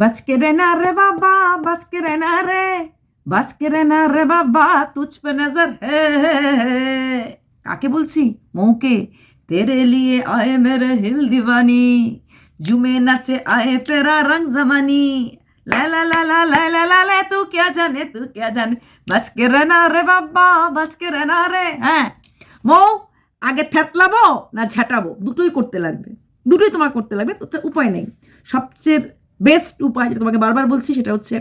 বাজকে রে না রে বাবা বাজকে রে না রে বাজকে রে না রে বাবা তুঝ পে নজর হে কাকে বলছি? মৌকে। তেরে লিয়ে আয়ে মেরে হিল দিওয়ানি, জুমে নাচে আয়ে তেরা রং জমানি। লা লা লা লা লা লা লা লা, তু কে জানে, তু কে জানে। বাজকে রে না রে বাবা বাজকে রে না রে হ্যাঁ। মৌ, আগে থেতলাবো না ঝাঁটাবো? দুটোই করতে লাগবে। দুটোই তোমার করতে লাগবে, তো উপায় নেই। সবচেয়ে বেস্ট উপায় যেটা তোমাকে বারবার বলছি সেটা হচ্ছে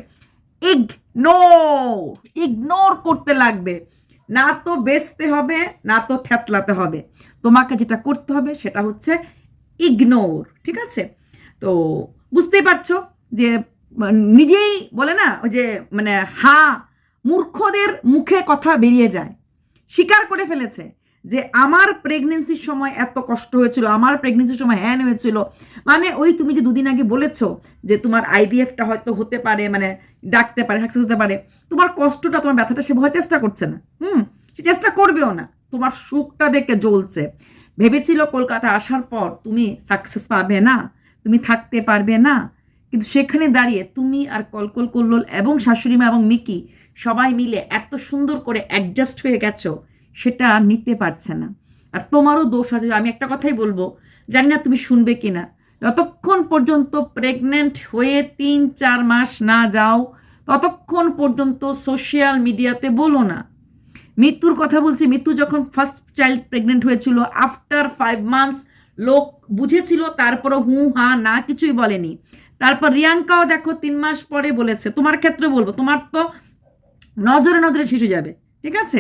ইগনোর ইগনোর করতে লাগবে। না তো বেচতে হবে, না তো থ্যাতলাতে হবে। তোমাকে যেটা করতে হবে সেটা হচ্ছে ইগনোর ঠিক আছে? তো বুঝতেই পারছ যে নিজেই বলে না, ওই যে মানে হা, মূর্খদের মুখে কথা বেরিয়ে যায়। স্বীকার করে ফেলেছে। যে আমার প্রেগনেন্সির সময় এত কষ্ট হয়েছিল, আমার প্রেগনেন্সির সময় হ্যান হয়েছিল। মানে ওই তুমি যে দুদিন আগে বলেছ যে তোমার আইভিএফটা হয়তো হতে পারে মানে ডাকতে পারে সাকসেস হতে পারে, তোমার কষ্টটা, তোমার ব্যথাটা সে ভয় চেষ্টা করছে না। হুম, সে চেষ্টা করবেও না। তোমার সুখটা দেখে জ্বলছে। ভেবেছিল কলকাতা আসার পর তুমি সাকসেস পাবে না, তুমি থাকতে পারবে না। কিন্তু সেখানে দাঁড়িয়ে তুমি আর কলকল কল্লোল এবং শাশুড়িমা এবং মিকি সবাই মিলে এত সুন্দর করে অ্যাডজাস্ট হয়ে গেছো সেটা নিতে পারছে না। আর তোমারও দোষ আছে, আমি একটা কথাই বলব, জানি না তুমি শুনবে কি না যতক্ষণ পর্যন্ত প্রেগনেন্ট হয়ে তিন, চার মাস না যাও, ততক্ষণ পর্যন্ত সোশ্যাল মিডিয়াতে বলো না। মৃত্যুর কথা বলছি, মৃত্যু যখন ফার্স্ট চাইল্ড প্রেগনেন্ট হয়েছিল আফটার ফাইভ মান্থস লোক বুঝেছিল, তারপরও হু, হা, না কিছুই বলেনি। তারপর রিয়াঙ্কাও দেখো তিন মাস পরে বলেছে, তোমার ক্ষেত্রে বলব, তোমার তো নজরে নজরে শিশু যাবে, ঠিক আছে?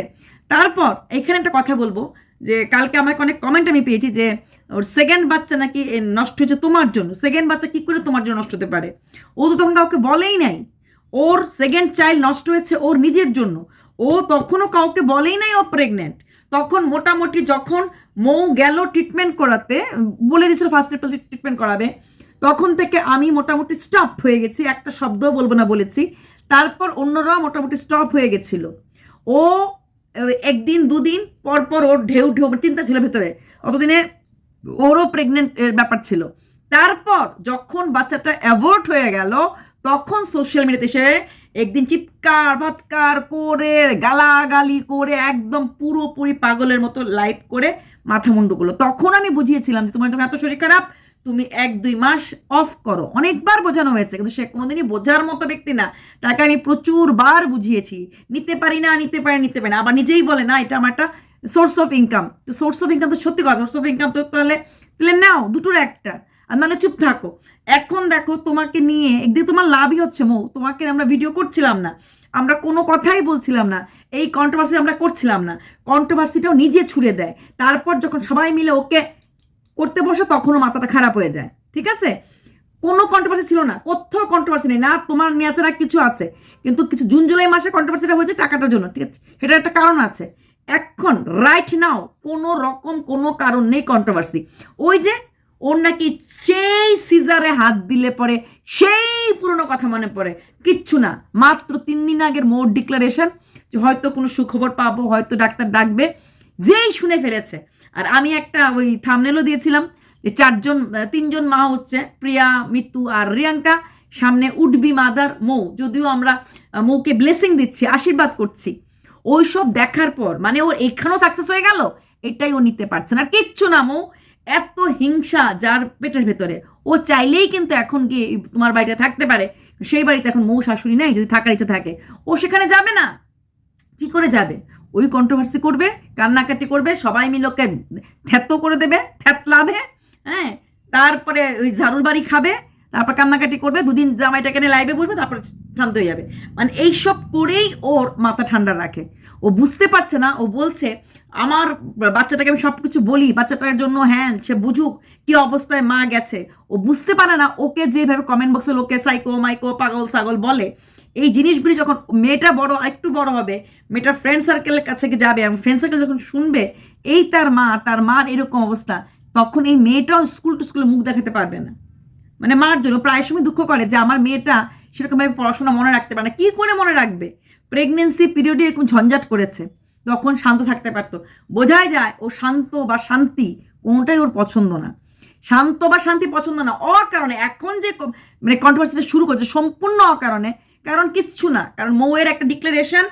তারপর এখানে একটা কথা বলব, যে কালকে আমাকে অনেক কমেন্ট আমি পেয়েছি যে, ওর সেকেন্ড বাচ্চা নাকি নষ্ট হয়েছে তোমার জন্য। সেকেন্ড বাচ্চা কি করে তোমার জন্য নষ্ট হতে পারে? ও তো তখন কাউকে বলেই নাই। ওর সেকেন্ড চাইল্ড নষ্ট হয়েছে ওর নিজের জন্য। ও তখনও কাউকে বলেই নাই ও প্রেগনেন্ট তখন মোটামুটি যখন মৌ গেল ট্রিটমেন্ট করাতে, বলে দিয়েছিল ফার্স্ট এপ্রিল ট্রিটমেন্ট করাবে, তখন থেকে আমি মোটামুটি স্টপ হয়ে গেছি। একটা শব্দও বলব না বলেছি। তারপর অন্যরাও মোটামুটি স্টপ হয়ে গেছিল। ও একদিন, দুদিন পর পর ওর ঢেউ ঢেউ মানে চিন্তা ছিল ভেতরে। অতদিনে ওরও প্রেগনেন্ট ব্যাপার ছিল। তারপর যখন বাচ্চাটা অ্যাভোর্ট হয়ে গেল, তখন সোশ্যাল মিডিয়াতে এসে একদিন চিৎকার, ভাৎকার করে, গালাগালি করে, একদম পুরোপুরি পাগলের মতো লাইভ করে মাথা মুন্ডুগুলো তখন আমি বুঝিয়েছিলাম যে তোমার যখন এত শরীর খারাপ তুমি এক, দুই মাস অফ করো। অনেকবার বোঝানো হয়েছে, কিন্তু সে কোনোদিনই বোঝার মতো ব্যক্তি না। তাকে আমি প্রচুর বার বুঝিয়েছি, নিতে পারি না, নিতে পারি নিতে পারি না। আবার নিজেই বলে, না, এটা আমার একটা সোর্স অফ ইনকাম তো সোর্স অফ ইনকাম তো সত্যি কথা সোর্স অফ ইনকাম তো তাহলে তাহলে নাও, দুটোর একটা। আর নাহলে চুপ থাকো। এখন দেখো তোমাকে নিয়ে একদিকে তোমার লাভই হচ্ছে, মৌ, তোমাকে আমরা ভিডিও করছিলাম না। আমরা কোনো কথাই বলছিলাম না। এই কন্ট্রোভার্সি আমরা করছিলাম না। কন্ট্রোভার্সিটাও নিজে ছুড়ে দেয়। তারপর যখন সবাই মিলে ওকে করতে বসে, তখনও মাথাটা খারাপ হয়ে যায়। ঠিক আছে? কোনো কন্ট্রোভার্সি ছিল না। কোথাও কন্ট্রোভার্সি নেই। না, তোমার আছে কিছু আছে। কিন্তু কিছু জুন, জুলাই মাসে কন্ট্রোভার্সিটা হয়েছে টাকাটার জন্য। ঠিক আছে? সেটার একটা কারণ আছে। এখন রাইট নাও কোনো রকম, কোনো কারণ নেই কন্ট্রোভার্সি ওই যে, ওর নাকি সেই সিজারে হাত দিলে পরে, সেই পুরনো কথা মনে পড়ে। কিচ্ছু না। মাত্র তিন দিন আগের মোট ডিক্লারেশন যে হয়তো কোনো সুখবর পাবো, হয়তো ডাক্তার ডাকবে। যেই শুনে ফেলেছে। আর আমি একটা ওই থামনেলও দিয়েছিলাম যে চারজন তিনজন মা হচ্ছে প্রিয়া মৃত্যু আর রিয়াঙ্কা। সামনে উডবি মাদার মৌ। যদিও আমরা মৌকে ব্লেসিং দিচ্ছি, আশীর্বাদ করছি। ওই সব দেখার পর মানে ওর এখানেও সাকসেস হয়ে গেল, এটাই ও নিতে পারছে না। কিচ্ছু না, মৌ। এত হিংসা যার পেটের ভেতরে। ও চাইলেই কিন্তু এখন গিয়ে তোমার বাড়িতে থাকতে পারে। সেই বাড়িতে এখন মৌ শাশুড়ি নেই, যদি থাকার ইচ্ছে থাকে। ও সেখানে যাবে না। কি করে যাবে? ওই কন্ট্রোভার্সি করবে, কান্নাকাটি করবে, সবাই মিলে ওকে থ্যাতো করে দেবে থ্যাতলাবে হ্যাঁ? তারপরে ওই ঝাড়ুর বাড়ি খাবে, তারপর কান্নাকাটি করবে, দুদিন জামাইটাকে নিয়ে লাইভে বসবে, তারপর শান্ত হয়ে যাবে। মানে এইসব করেই ওর মাথা ঠান্ডা রাখে। ও বুঝতে পারছে না, ও বলছে, আমার বাচ্চাটাকে আমি সব কিছু বলি, বাচ্চাটার জন্য হ্যাঁ সে বুঝুক কি অবস্থায় মা গেছে। ও বুঝতে পারে না, ওকে যেভাবে কমেন্ট বক্সে লোকে সাইকো মাইকো পাগল, ছাগল বলে এই জিনিসগুলি যখন মেয়েটা বড় একটু বড় হবে, মেয়েটার ফ্রেন্ড সার্কেলের কাছে যাবে এবং ফ্রেন্ড সার্কেল যখন শুনবে, এই তার মা, তার মার এরকম অবস্থা, তখন এই মেয়েটাও স্কুল টু স্কুলে মুখ দেখাতে পারবে না। মানে মার জন্য প্রায় সময় দুঃখ করে যে আমার মেয়েটা সেরকমভাবে পড়াশোনা মনে রাখতে পারে না। কী করে মনে রাখবে? প্রেগনেন্সি পিরিয়ডে এরকম ঝঞ্ঝাট করেছে। তখন শান্ত থাকতে পারতো। বোঝাই যায় ও শান্ত বা শান্তি কোনোটাই ওর পছন্দ না। শান্ত বা শান্তি পছন্দ না, অকারণে। এখন যে মানে কন্ট্রোভার্সিটা শুরু করছে, সম্পূর্ণ অকারণে কারণ কিচ্ছু না, কারণ মৌয়ের একটা ডিক্লারেশন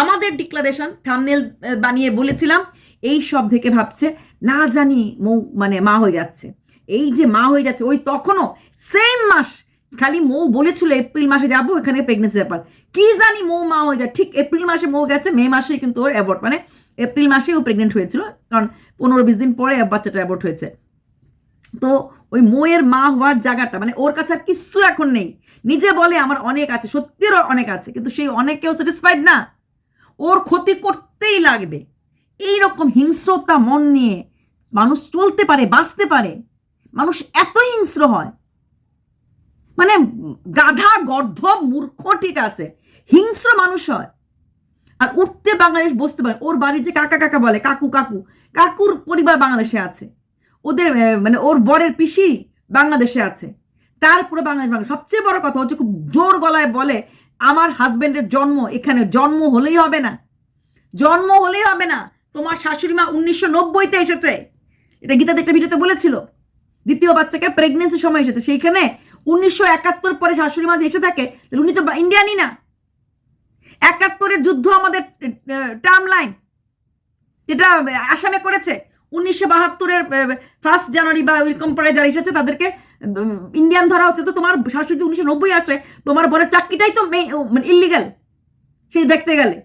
আমাদের ডিক্লারেশন থামনেল বানিয়ে বলেছিলাম, এই সব থেকে ভাবছে, না জানি মৌ মানে মা হয়ে যাচ্ছে। এই যে মা হয়ে যাচ্ছে, ওই তখনও সেম মাস, খালি মৌ বলেছিল এপ্রিল মাসে যাব, এখানে প্রেগনেন্সি ব্যাপার। কি জানি মৌ মা হয়ে যায়, ঠিক এপ্রিল মাসে মৌ গেছে, মে মাসে কিন্তু ওর অ্যাবর্ট মানে এপ্রিল মাসে ও প্রেগনেন্ট হয়েছিল, কারণ পনেরো বিশ দিন পরে বাচ্চাটা অ্যাবর্ট হয়েছে। তো ওই মোয়ের মা হওয়ার জায়গাটা মানে ওর কাছে আর কিচ্ছু এখন নেই। নিজে বলে আমার অনেক আছে সত্যির অনেক আছে, কিন্তু সেই অনেকেও স্যাটিসফাইড না। ওর ক্ষতি করতেই লাগবে। এই রকম হিংস্রতা মন নিয়ে মানুষ চলতে পারে, বাঁচতে পারে। মানুষ এত হিংস্র হয়। মানে গাধা, গর্ধ, মূর্খ ঠিক আছে, হিংস্র মানুষ হয়। আর উঠতে বাংলাদেশ বসতে পারে। ওর বাড়ির যে কাকা কাকা বলে, কাকু কাকু, কাকুর পরিবার বাংলাদেশে আছে। ওদের মানে ওর বরের পিসি বাংলাদেশে আছে। তারপরে বাংলাদেশ বাংলা সবচেয়ে বড় কথা হচ্ছে খুব জোর গলায় বলে, আমার হাজবেন্ডের জন্ম, এখানে জন্ম হলেই হবে না। জন্ম হলেই হবে না। তোমার শাশুড়ি মা উনিশশো নব্বইতে এসেছে। এটা গীতা একটা ভিডিওতে বলেছিল। দ্বিতীয় বাচ্চাকে প্রেগনেন্সির সময় এসেছে। সেইখানে উনিশশো একাত্তর পরে শাশুড়ি মা এসে থাকে, তাহলে উনি তো ইন্ডিয়ানই না। একাত্তরের যুদ্ধ আমাদের টার্ম লাইন যেটা আসামে করেছে। উনিশশো বাহাত্তরের ফার্স্ট জানুয়ারি বা ওইরকম পরে যারা এসেছে তাদেরকে ইন্ডিয়ান ধরা হচ্ছে, তো তোমার শাশুড়ি উনিশশো নব্বই আসে, তোমার বরের চাকরিটাই তো মানে ইলিগাল সেই দেখতে গেলে।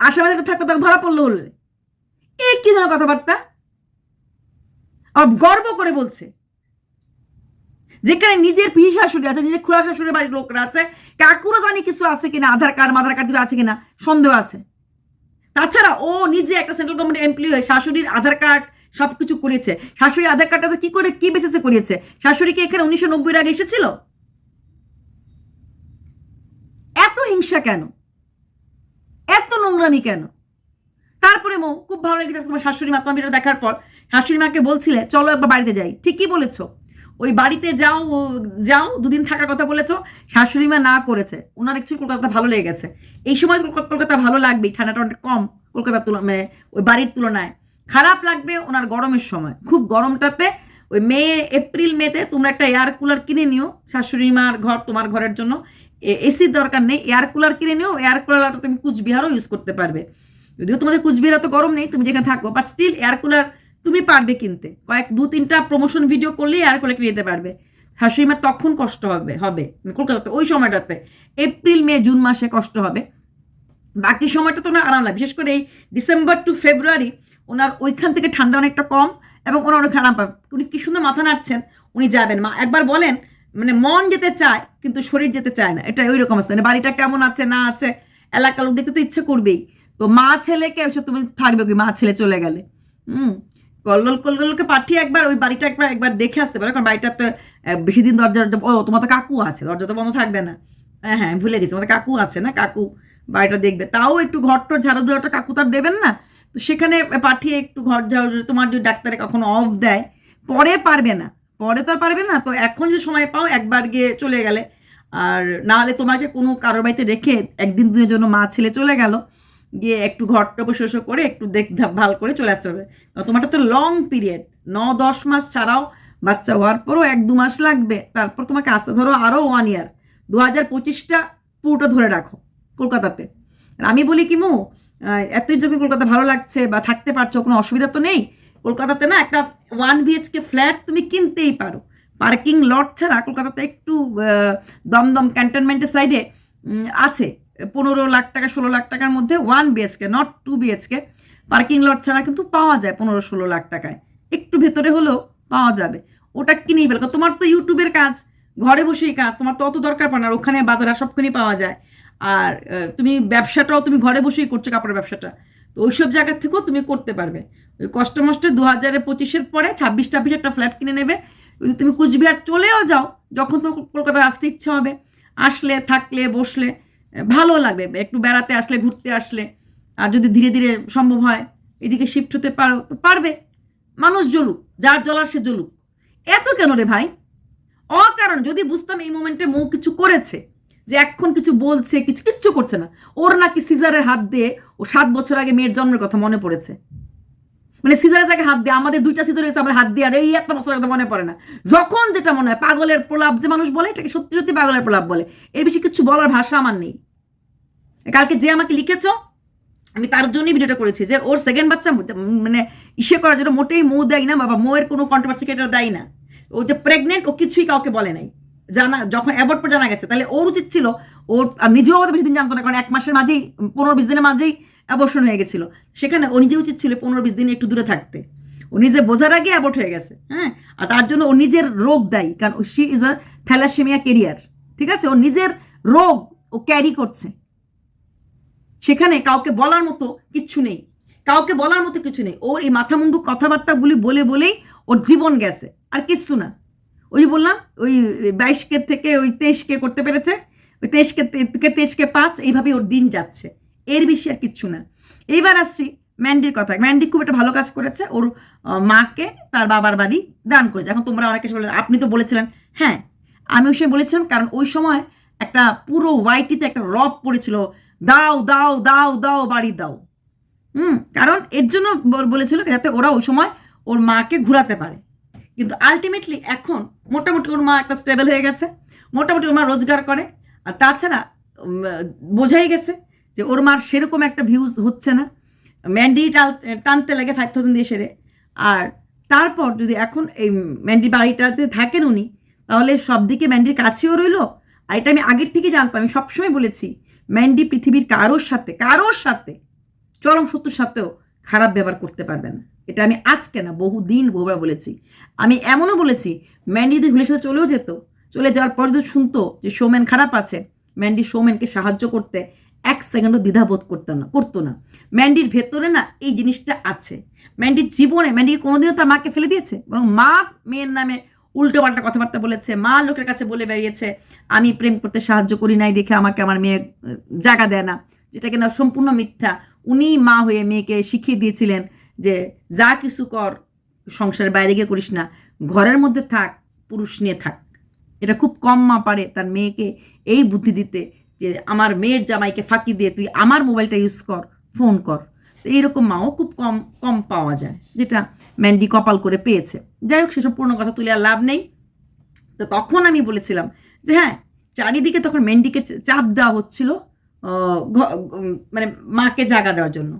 আসামে থাকতে তাকে ধরা পড়ল বললে এ কি ধরনের কথাবার্তা? আর গর্ব করে বলছে। যেখানে নিজের পিহি শাশুড়ি আছে, নিজের খুড়া শাশুড়ির বাড়ির লোকরা আছে, কাকুরও জানি কিছু আছে কিনা, আধার কার্ড মাধার কার্ড কিছু আছে কিনা, সন্দেহ আছে। তাছাড়া ও নিজে একটা সেন্ট্রাল গভর্নমেন্ট এমপ্লয়ি হয়ে শাশুড়ির আধার কার্ড সব কিছু করেছে। শাশুড়ির আধার কার্ডটা কি করে, কি বেসিসে করিয়েছে? শাশুড়ি কি এখানে উনিশশো নব্বই আগে এসেছিল? এত হিংসা কেন? এত নোংরামি কেন? তারপরে মো, খুব ভালো লেগেছে তোমার শাশুড়ি মা, তোমার দেখার পর। শাশুড়ি মাকে বলছিলে, চলো একবার বাড়িতে যাই। ঠিকই বলেছ। ওই বাড়িতে যাও যাও, দুদিন থাকার কথা বলেছ। শাশুড়ি মা না করেছে। ওনার একটু কলকাতা ভালো লেগে গেছে এই সময় কলকাতা ভালো লাগবেই, ঠান্ডাটা অনেক কম। কলকাতার তুলনায় মানে ওই বাড়ির তুলনায়। খারাপ লাগবে ওনার গরমের সময়। খুব গরমটাতে ওই মে, এপ্রিল, মেতে তোমরা একটা এয়ার কুলার কিনে নিও। শাশুড়ি মার ঘর, তোমার ঘরের জন্য। এসির দরকার নেই। এয়ার কুলার কিনে নিও। এয়ার কুলারটা তুমি কুচবিহারও ইউজ করতে পারবে। যদিও তোমাদের কুচবিহার তো গরম নেই, তুমি যেখানে থাকো। বাট স্টিল এয়ার কুলার তুমি পারবে কিনতে। কয়েক, দু, তিনটা প্রমোশন ভিডিও করলে এয়ার কুলার কিনে নিতে পারবে। শাশুড়ি মার তখন কষ্ট হবে হবে। মানে কলকাতাতে, ওই সময়টাতে। এপ্রিল, মে, জুন মাসে কষ্ট হবে। বাকি সময়টা তো ওনার আরাম লাগে। বিশেষ করে এই ডিসেম্বর টু ফেব্রুয়ারি ওনার ওইখান থেকে ঠান্ডা অনেকটা কম এবং ওনার অনেক আরাম পাবে। উনি কি সুন্দর মাথা নাড়ছেন উনি যাবেন। মা একবার বলেন মানে মন যেতে চায় কিন্তু শরীর যেতে চায় না। এটা ওই রকম আছে মানে বাড়িটা কেমন আছে না আছে এলাকার লোক দেখতে তো ইচ্ছে করবেই। তো মা ছেলেকে এসে তুমি থাকবে কি? মা ছেলে চলে গেলে। হুম কল্লোল কল্লোলকে পাঠিয়ে একবার ওই বাড়িটা একবার একবার দেখে আসতে পারো। কারণ বাড়িটাতে আহ, বেশি দিন দরজা ও তোমার তো কাকু আছে দরজা তো বন্ধ থাকবে না। হ্যাঁ হ্যাঁ ভুলে গেছি তোমাদের কাকু আছে না? কাকু। বাড়িটা দেখবে। তাও একটু ঘরটর ঝাড়ু দেওয়াটা কাকু দেবেন না? তো সেখানে পাঠিয়ে একটু ঘর ঝাড়ু তোমার যদি ডাক্তারে কখনো অফ দেয়, পরে পারবে না। পরে তো আর পারবে না, তো এখন যে সময় পাও, একবার গিয়ে চলে গেলে। আর না হলে তোমাকে কোনো কারোর বাড়িতে রেখে একদিন দুদিনের জন্য মা ছেলে চলে গেল, গিয়ে একটু ঘরটা বসে বসে করে একটু দেখ ভালো করে চলে আসতে হবে। তোমারটা তো লং পিরিয়ড ন দশ মাস ছাড়াও বাচ্চা হওয়ার পরও এক দু মাস লাগবে। তারপর তোমাকে আসতে ধরো আরও ওয়ান ইয়ার দু হাজার পঁচিশটা পুরোটা ধরে রাখো। কলকাতাতে। আমি বলি কি মু এতই যখন কলকাতা ভালো লাগছে বা থাকতে পারছ, কোনো অসুবিধা তো নেই। কলকাতাতে না একটা ওয়ান বিএচকে ফ্ল্যাট তুমি কিনতেই পারো। পার্কিং লট ছাড়া কলকাতাতে একটু দমদম ক্যান্টনমেন্টের সাইডে আছে। পনেরো লাখ টাকা, ষোলো লাখ টাকার মধ্যে one BHK not two BHK parking lot ছাড়া কিন্তু পাওয়া যায় পনেরো, ষোলো লাখ টাকায়। একটু ভেতরে হলেও পাওয়া যাবে। ওটা কিনেই ফেলো তোমার তো ইউটিউবের কাজ, ঘরে বসেই কাজ, তোমার তো অত দরকার পড়ে না। ওখানে বাজারে সবখানি পাওয়া যায়। আর তুমি ব্যবসাটাও তুমি ঘরে বসেই করছ কাপড়ের ব্যবসাটা। তো ওইসব জায়গার থেকেও তুমি করতে পারবে। ওই কষ্ট দু হাজারে পঁচিশের পরে ছাব্বিশ টাব্বিশ একটা ফ্ল্যাট কিনে নেবে। যদি তুমি কুচবিহার চলেও যাও, যখন তো কলকাতায় আসতে ইচ্ছে হবে। আসলে, থাকলে, বসলে ভালো লাগবে। একটু বেড়াতে আসলে, ঘুরতে আসলে। আর যদি ধীরে ধীরে সম্ভব হয়, এদিকে শিফট হতে পারো, তো পারবে। মানুষ জ্বলুক, যার জ্বলার সে জ্বলুক। এত কেন রে ভাই? অকারণ, যদি বুঝতাম এই মোমেন্টে মৌ কিছু করেছে যে এখন কিছু বলছে, কিছু কিচ্ছু করছে না। ওর নাকি সিজারের হাত দিয়ে, ও সাত বছর আগে মেয়ের জন্মের কথা মনে পড়েছে। মানে সিজারের জায়গায় হাত দিয়ে, আমাদের দুইটা সিজার হয়েছে, আমাদের হাত দিয়ে, আর এই এত বছর একদম মনে পড়ে না। যখন যেটা মনে হয়, পাগলের প্রলাপ যে মানুষ বলে, এটাকে সত্যি সত্যি পাগলের প্রলাপ বলে। এর বেশি কিছু বলার ভাষা আমার নেই। কালকে যে আমাকে লিখেছ, আমি তার জন্যই ভিডিওটা করেছি যে ওর সেকেন্ড বাচ্চা মানে ইসে করার জন্য মোটেই মৌ দেয় না, বাবা, মৌয়ের কোনো কন্ট্রোভার্সি এটা দেয় না। ও যে প্রেগনেন্ট ও কিছুই কাউকে বলে নাই। জানা, যখন অ্যাভয়েড পর জানা গেছে, তাহলে ওর উচিত ছিল, ওর নিজেও হয়তো বেশি দিন জানতো না, কারণ এক মাসের মাঝেই, পনেরো বিশ দিনের মাঝেই অ্যাবর্শন হয়ে গেছিল। সেখানে ও নিজের উচিত ছিল পনেরো বিশ দিনে একটু দূরে থাকতে। ও নিজে বোঝার আগে অ্যাবর্ট হয়ে গেছে হ্যাঁ? আর তার জন্য ও নিজের রোগ দায়ী, কারণ she is a thalassemia carrier ঠিক আছে? ও নিজের রোগ ও ক্যারি করছে। সেখানে কাউকে বলার মতো কিচ্ছু নেই। কাউকে বলার মতো কিছু নেই। ওর এই মাথা মুন্ডু কথাবার্তাগুলি বলে বলেই ওর জীবন গেছে, আর কিচ্ছু না। ওই বললাম, ওই বাইশকে থেকে ওই তেইশকে করতে পেরেছে, ওই তেইশকে থেকে তেইশকে পাঁচ এইভাবেই ওর দিন যাচ্ছে। এর বেশি আর কিচ্ছু না। এইবার আসছি ম্যান্ডির কথা ম্যান্ডি খুব একটা ভালো কাজ করেছে, ওর মাকে তার বাবার বাড়ি দান করেছে। এখন তোমরা অনেক বলে, আপনি তো বলেছিলেন। হ্যাঁ আমি ওই সময় বলেছিলাম, কারণ ওই সময় একটা পুরো ওয়াইটিতে একটা রব পড়েছিল, দাও দাও দাও দাও, বাড়ি দাও। হুম, কারণ এর জন্য বল- বলেছিল যাতে ওরা ওই সময় ওর মাকে ঘুরাতে পারে। কিন্তু আলটিমেটলি এখন মোটামুটি ওর মা একটা স্টেবল হয়ে গেছে, মোটামুটি ওর মা রোজগার করে, আর তাছাড়া বোঝাই গেছে যে ওর মার সেরকম একটা ভিউজ হচ্ছে না। ম্যান্ডি টানতে লাগে ফাইভ থাউজেন্ড দিয়ে সেরে। আর তারপর যদি এখন এই ম্যান্ডি বাড়িটাতে থাকেন উনি, তাহলে সব দিকে ম্যান্ডির কাছেও রইল। আর এটা আমি আগের থেকে জানতাম, আমি সবসময় বলেছি ম্যান্ডি পৃথিবীর কারোর সাথে কারোর সাথে চরম শত্রুর সাথেও খারাপ ব্যবহার করতে পারবে না। এটা আমি আজকে না, বহুদিন বহুবার বলেছি। আমি এমনও বলেছি, ম্যান্ডি যদি হুলের সাথে চলেও যেত, চলে যাওয়ার পর যদি শুনতো যে সৌমেন খারাপ আছে, ম্যান্ডি সৌমেনকে সাহায্য করতে এক সেকেন্ডও দ্বিধাবোধ করতো না করতো না। ম্যান্ডির ভেতরে না এই জিনিসটা আছে। ম্যান্ডির জীবনে, ম্যান্ডিকে কোনোদিনও তার মাকে ফেলে দিয়েছে, বরং মা মেয়ের নামে উল্টো পাল্টা কথাবার্তা বলেছে, মা লোকের কাছে বলে বেরিয়েছে আমি প্রেম করতে সাহায্য করি নাই দেখে আমাকে আমার মেয়ে, জায়গা দেয় না, যেটা কিনা সম্পূর্ণ মিথ্যা। উনি মা হয়ে মেয়েকে শিখিয়ে দিয়েছিলেন যে যা কিছু কর, সংসারের বাইরে গিয়ে করিস না, ঘরের মধ্যে থাক, পুরুষ নিয়ে থাক। এটা খুব কম মা পারে তার মেয়েকে এই বুদ্ধি দিতে যে আমার মেয়ের জামাইকে ফাঁকি দিয়ে তুই আমার মোবাইলটা ইউজ কর ফোন কর। তো এইরকম মাও খুব কম কম পাওয়া যায়, যেটা ম্যান্ডি কপাল করে পেয়েছে। যাই হোক, সেসব পুরনো কথা তুলে আর লাভ নেই। তো তখন আমি বলেছিলাম যে হ্যাঁ চারিদিকে তখন ম্যান্ডিকে চাপ দেওয়া হচ্ছিল মানে মাকে জাগা দেওয়ার জন্য।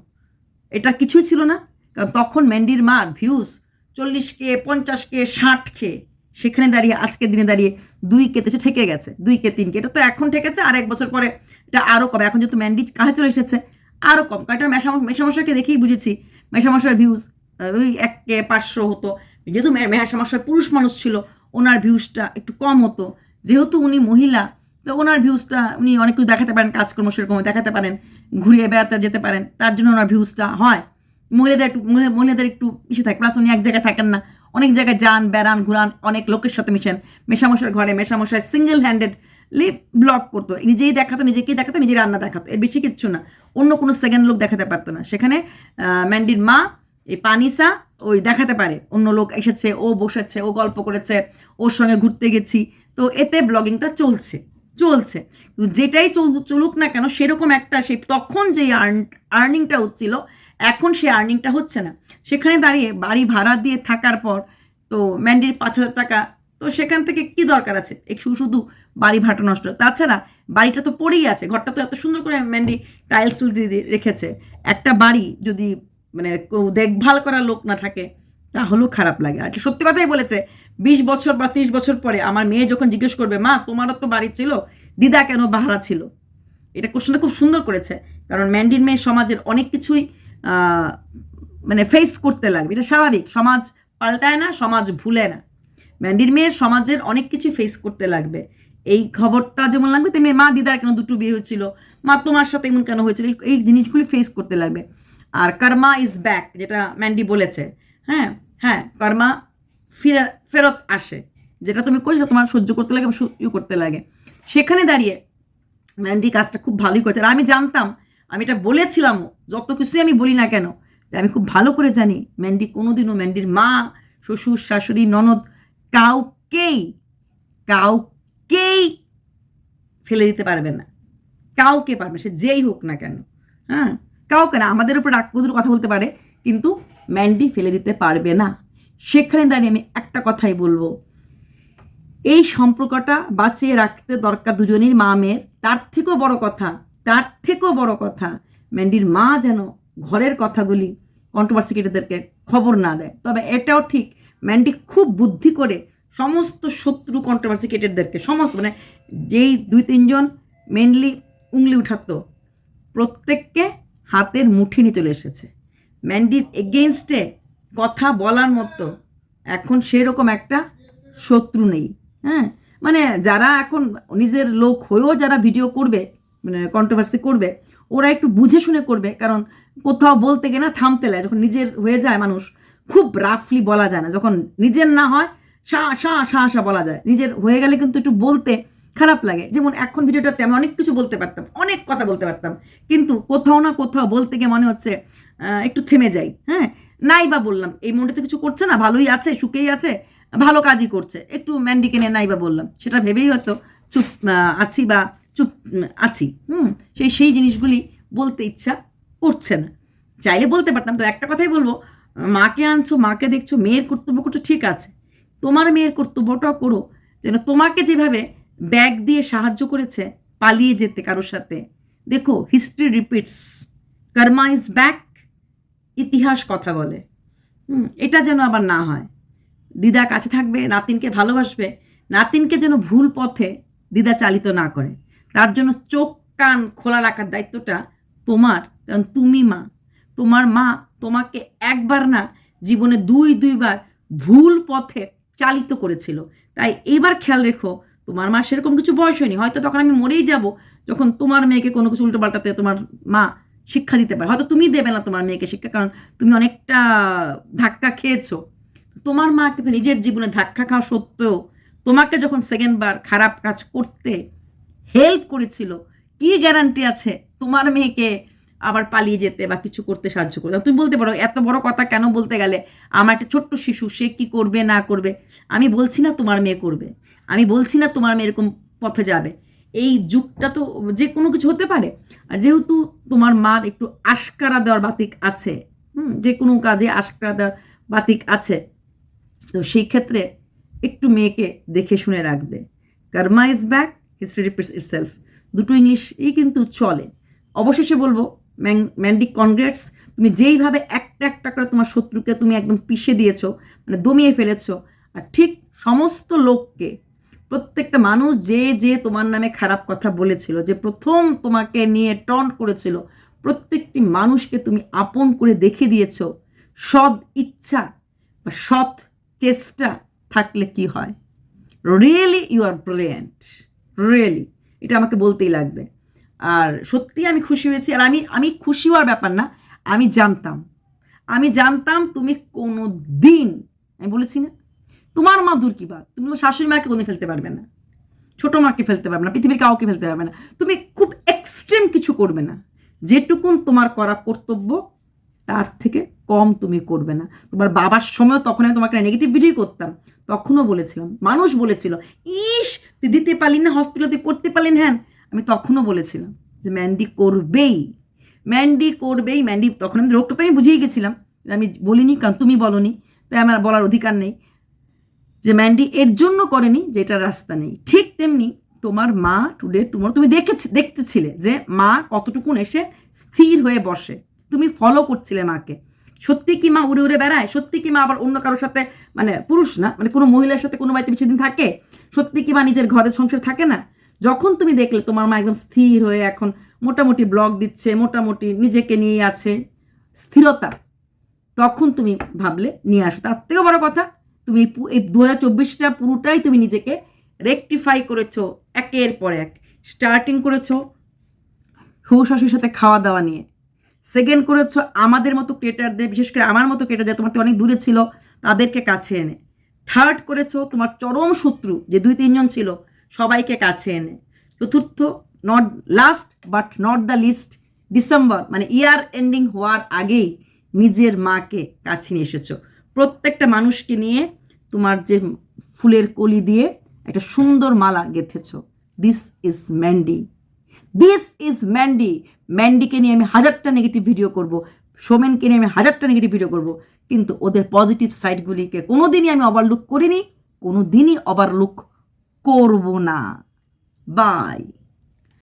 এটা কিছুই ছিল না। কারণ তখন ম্যান্ডির মার ভিউজ চল্লিশ কে পঞ্চাশ কে ষাট কে সেখানে দাঁড়িয়ে, আজকের দিনে দাঁড়িয়ে দুই কে দেশে ঠেকে গেছে, দুই কে তিন কে। এটা তো এখন ঠেকেছে, আর এক বছর পরে এটা আরও কম। এখন যেহেতু ম্যান্ডি কাছে চলে এসেছে আরও কম। কারণ এটা মেশাম- মেশামশাইকে দেখেই বুঝেছি, মেশামশাইয়ের ভিউজ ওই এক কে পাঁচশো হতো। যেহেতু মে- মেশামশাই পুরুষ মানুষ ছিল, ওনার ভিউজটা একটু কম হতো। যেহেতু উনি মহিলা, তো ওনার ভিউজটা উনি অনেক কিছু দেখাতে পারেন, কাজকর্ম সেরকম দেখাতে পারেন, ঘুরিয়ে বেড়াতে যেতে পারেন, তার জন্য ওনার ভিউজটা হয়। মহিলাদের একটু মহিলাদের একটু বেশি থাকে প্লাস উনি এক জায়গায় থাকেন না। অনেক জায়গায় যান, বেড়ান, ঘুরান, অনেক লোকের সাথে মিশেন। মেশামশার ঘরে মেশামশায় সিঙ্গেল হ্যান্ডেড লি ব্লগ করতো। নিজেই দেখাতো, নিজেকেই দেখাতো, নিজেই রান্না দেখাতো। এর বেশি কিচ্ছু না। অন্য কোনো সেকেন্ড লোক দেখাতে পারতো না। সেখানে ম্যান্ডির মা, এই পানিসা, ওই দেখাতে পারে। অন্য লোক এসেছে, ও বসেছে, ও গল্প করেছে, ওর সঙ্গে ঘুরতে গেছি। তো এতে ব্লগিংটা চলছে চলছে। যেটাই চল চলুক না কেন, সেরকম একটা সেই তখন যে আর্নিংটা হচ্ছিল এখন সে আর্নিংটা হচ্ছে না। সেখানে দাঁড়িয়ে বাড়ি ভাড়া দিয়ে থাকার পর তো ম্যান্ডির পাঁচ হাজার টাকা, তো সেখান থেকে কি দরকার আছে? একটু শুধু বাড়ি ভাড়াটা নষ্ট। তাছাড়া বাড়িটা তো পড়েই আছে, ঘরটা তো এত সুন্দর করে ম্যান্ডি টাইলস তুল দিয়ে রেখেছে। একটা বাড়ি যদি মানে দেখভাল করার লোক না থাকে, তাহলেও খারাপ লাগে। আর সত্যি কথাই বলেছে, বিশ বছর বা ত্রিশ বছর পরে আমার মেয়ে যখন জিজ্ঞেস করবে, মা, তোমারও তো বাড়ি ছিল? দিদা কেন বাহারা ছিল? এটা কোশ্চেনটা খুব সুন্দর করেছে, কারণ ম্যান্ডির মেয়ে সমাজের অনেক কিছুই মানে ফেস করতে লাগবে। এটা স্বাভাবিক। সমাজ পাল্টায় না, সমাজ ভুলে না। ম্যান্ডির মেয়ের সমাজের অনেক কিছু ফেস করতে লাগবে। এই খবরটা যেমন লাগবে, তেমনি মা দিদার কেন দুটো বিয়ে হয়েছিল? মা তোমার সাথে এমন কেন হয়েছিল? এই- জিনিসগুলি ফেস করতে লাগবে। আর কর্মা ইজ ব্যাক যেটা ম্যান্ডি বলেছে। হ্যাঁ হ্যাঁ কর্মা ফিরে, ফেরত আসে। যেটা তুমি করেছ তোমার সহ্য করতে লাগে ইউ করতে লাগে। সেখানে দাঁড়িয়ে ম্যান্ডি কাজটা খুব ভালোই করেছে। আর আমি জানতাম আমি এটা বলেছিলাম, যত কিছুই আমি বলি না কেন, যে আমি খুব ভালো করে জানি ম্যান্ডি কোনোদিনও ম্যান্ডির মা, শ্বশুর, শাশুড়ি, ননদ কাউকেই কাউকেই ফেলে দিতে পারবে না। কাউকে পারবে সে যেই হোক না কেন। হ্যাঁ? কাউকে না, আমাদের উপর রাগ কদুর কথা বলতে পারে, কিন্তু ম্যান্ডি ফেলে দিতে পারবে না। সেখানে দাঁড়িয়ে আমি একটা কথাই বলব। এই সম্পর্কটা বাঁচিয়ে রাখতে দরকার দুজনের মা মেয়ের তার থেকেও বড় কথা তার থেকেও বড় কথা, ম্যান্ডির মা যেন ঘরের কথাগুলি কন্ট্রোভার্সিকেটারদেরকে খবর না দেয়। তবে এটাও ঠিক, ম্যান্ডি খুব বুদ্ধি করে সমস্ত শত্রু কন্ট্রোভার্সিকেটেডদেরকে সমস্ত মানে যেই দুই তিনজন মেনলি উংলি উঠাতো, প্রত্যেককে হাতের মুঠি নিয়ে চলে এসেছে। ম্যান্ডির এগেনস্টে কথা বলার মতো এখন সেরকম একটা শত্রু নেই হ্যাঁ? মানে যারা এখন নিজের লোক হয়েও যারা ভিডিও করবে মানে কন্ট্রোভার্সি করবে, ওরা একটু বুঝে শুনে করবে, কারণ কোথাও বলতে গেলে না থামতে লাগে যখন নিজের হয়ে যায় মানুষ, খুব রাফলি বলা যায় না। যখন নিজের না হয়, সা সা সা সা বলা যায়। নিজের হয়ে গেলে কিন্তু একটু বলতে খারাপ লাগে। যেমন এখন ভিডিওটাতে আমি অনেক কিছু বলতে পারতাম, অনেক কথা বলতে পারতাম। কিন্তু কোথাও না কোথাও বলতে গিয়ে মনে হচ্ছে একটু থেমে যাই হ্যাঁ? নাই বা বললাম, এই মনটাতে কিছু করছে না, ভালোই আছে, সুখেই আছে, ভালো কাজই করছে। একটু ম্যান্ডিকে নিয়ে নাই বা বললাম, সেটা ভেবেই হয়তো চুপ আছি বা চুপ আছি হুম? সেই সেই জিনিসগুলি বলতে ইচ্ছা করছে না। চাইলে বলতে পারতাম তো একটা কথাই বলব মাকে আনছো মাকে দেখছ মেয়ের কর্তব্য করছ ঠিক আছে। তোমার মেয়ের কর্তব্যটাও করো যেন তোমাকে যেভাবে ব্যাগ দিয়ে সাহায্য করেছে পালিয়ে যেতে কারোর সাথে। দেখো history repeats karma is back ইতিহাস কথা বলে। হুম, এটা যেন আবার না হয়। দিদা কাছে থাকবে নাতিনকে ভালোবাসবে নাতিনকে যেন ভুল পথে দিদা চালিত না করে। তার জন্য চোখ, কান খোলা রাখার দায়িত্বটা তোমার। কারণ তুমি মা। তোমার মা তোমাকে একবার না জীবনে দুই, দুইবার ভুল পথে চালিত করেছিল। তাই এবার খেয়াল রেখো, তোমার মা সেরকম কিছু বয়স হয়নি। হয়তো তখন আমি মরেই যাব যখন তোমার মেয়েকে কোনো কিছু উল্টো পাল্টাতে তোমার মা শিক্ষা দিতে পারে। হয়তো তুমি দেবে না তোমার মেয়েকে শিক্ষা, কারণ তুমি অনেকটা ধাক্কা খেয়েছো। তোমার মা কিন্তু নিজের জীবনে ধাক্কা খাওয়া সত্ত্বেও তোমাকে যখন সেকেন্ড বার খারাপ কাজ করতে হেল্প করেছিল। কি গ্যারান্টি আছে? তোমার মেয়েকে আবার পালিয়ে যেতে বা কিছু করতে সাহায্য করবে তুমি বলতে পারো, এত বড় কথা কেন বলতে গেলে? আমার একটা ছোট্ট শিশু, সে কি করবে, না করবে? আমি বলছি না তোমার মেয়ে করবে। আমি বলছি না তোমার মেয়ে এরকম পথে যাবে। এই যুগটা তো যে কোনো কিছু হতে পারে। আর যেহেতু তোমার মার একটু আশকারা দেওয়ার বাতিক আছে, হুম, যে কোনো কাজে আশকারা দেওয়ার বাতিক আছে, তো সেই ক্ষেত্রে একটু মেয়েকে দেখে শুনে রাখবে। Karma is back history repeats itself দুটো ইংলিশই কিন্তু চলে। অবশেষে বলব, ম্যাং- ম্যান্ডি কনগ্রেটস তুমি যেইভাবে একটা একটা করে তোমার শত্রুকে তুমি একদম পিষে দিয়েছ মানে দমিয়ে ফেলেছো, আর ঠিক সমস্ত লোককে, প্রত্যেকটা মানুষ যে যে তোমার নামে খারাপ কথা বলেছিল, যে প্রথম তোমাকে নিয়ে টন্ট করেছিল, প্রত্যেকটি মানুষকে তুমি আপন করে দেখে দিয়েছ, সৎ ইচ্ছা বা সৎ চেষ্টা থাকলে কি হয়? Really you are brilliant really এটা আমাকে বলতেই লাগবে। আর সত্যি আমি খুশি হয়েছি, আর আমি আমি খুশি হওয়ার ব্যাপার না, আমি জানতাম। আমি জানতাম তুমি কোনো দিন আমি বলেছি না, তোমার মা দূর কি বাদ তুমি শাশুড়ি মাকে কোনো ফেলতে পারবে না। ছোটো মাকে ফেলতে পারবে না, পৃথিবীর কাউকে ফেলতে পারবে না। তুমি খুব এক্সট্রিম কিছু করবে না। যেটুকুন তোমার করা কর্তব্য তার থেকে কম তুমি করবে না। তোমার বাবার সময়ও তখন আমি তোমাকে নেগেটিভ ভিডিও করতাম। তখনও বলেছিলাম। মানুষ বলেছিল, ইস, তুই দিতে পারলি না হসপিটালে তুই করতে পারলি না। আমি তখনও বলেছিলাম যে ম্যান্ডি করবেই। ম্যান্ডি করবেই ম্যান্ডি তখন আমি রোগটা তো আমি বুঝেই গেছিলাম। আমি বলিনি, কারণ তুমি বলনি, তাই আমার বলার অধিকার নেই। যে ম্যান্ডি এর জন্য করেনি, যে, এটা রাস্তা নেই। ঠিক তেমনি তোমার মা টুডে টুমোর তুমি দেখেছি, দেখতেছিলে যে, মা কতটুকুন এসে স্থির হয়ে বসে। তুমি ফলো করছিলে মাকে। সত্যি কি মা উড়ে উড়ে বেড়ায়? সত্যি কি মা আবার অন্য কারোর সাথে মানে পুরুষ না মানে কোনো মহিলার সাথে কোনো বাড়িতে বেশি দিন থাকে? সত্যি কি মা নিজের ঘরের সংসার থাকে না? যখন তুমি দেখলে তোমার মা একদম স্থির হয়ে এখন মোটামুটি ব্লগ দিচ্ছে, মোটামুটি নিজেকে নিয়ে আছে, স্থিরতা, তখন তুমি ভাবলে নিয়ে আসো। তার থেকেও বড় কথা, তুমি এই দু হাজার চব্বিশটা পুরোটাই তুমি নিজেকে রেকটিফাই করেছ, একের পর এক। স্টার্টিং করেছ শ্বশুর শাশুড়ির সাথে খাওয়া দাওয়া নিয়ে। সেকেন্ড করেছ, আমাদের মতো ক্রিয়েটারদের বিশেষ করে আমার মতো ক্রিয়েটার যে তোমার অনেক দূরে ছিল, তাদেরকে কাছে এনে। থার্ড করেছ, তোমার চরম শত্রু, যে দুই তিনজন ছিল, সবাইকে কাছে এনে। চতুর্থ not last but not the least December মানে ইয়ার এন্ডিং হওয়ার আগেই নিজের মাকে কাছে নিয়ে এসেছ। প্রত্যেকটা মানুষকে নিয়ে তোমার যে ফুলের কলি দিয়ে একটা সুন্দর মালা গেঁথেছো। This is Mandy this is Mandy ম্যান্ডিকে নিয়ে আমি হাজারটা নেগেটিভ ভিডিও করব, সোমেনকে নিয়ে আমি হাজারটা নেগেটিভ ভিডিও করব, কিন্তু ওদের পজিটিভ সাইডগুলিকে কোনো দিনই আমি ওভারলুক করিনি কোনো দিনই ওভারলুক করব না। বাই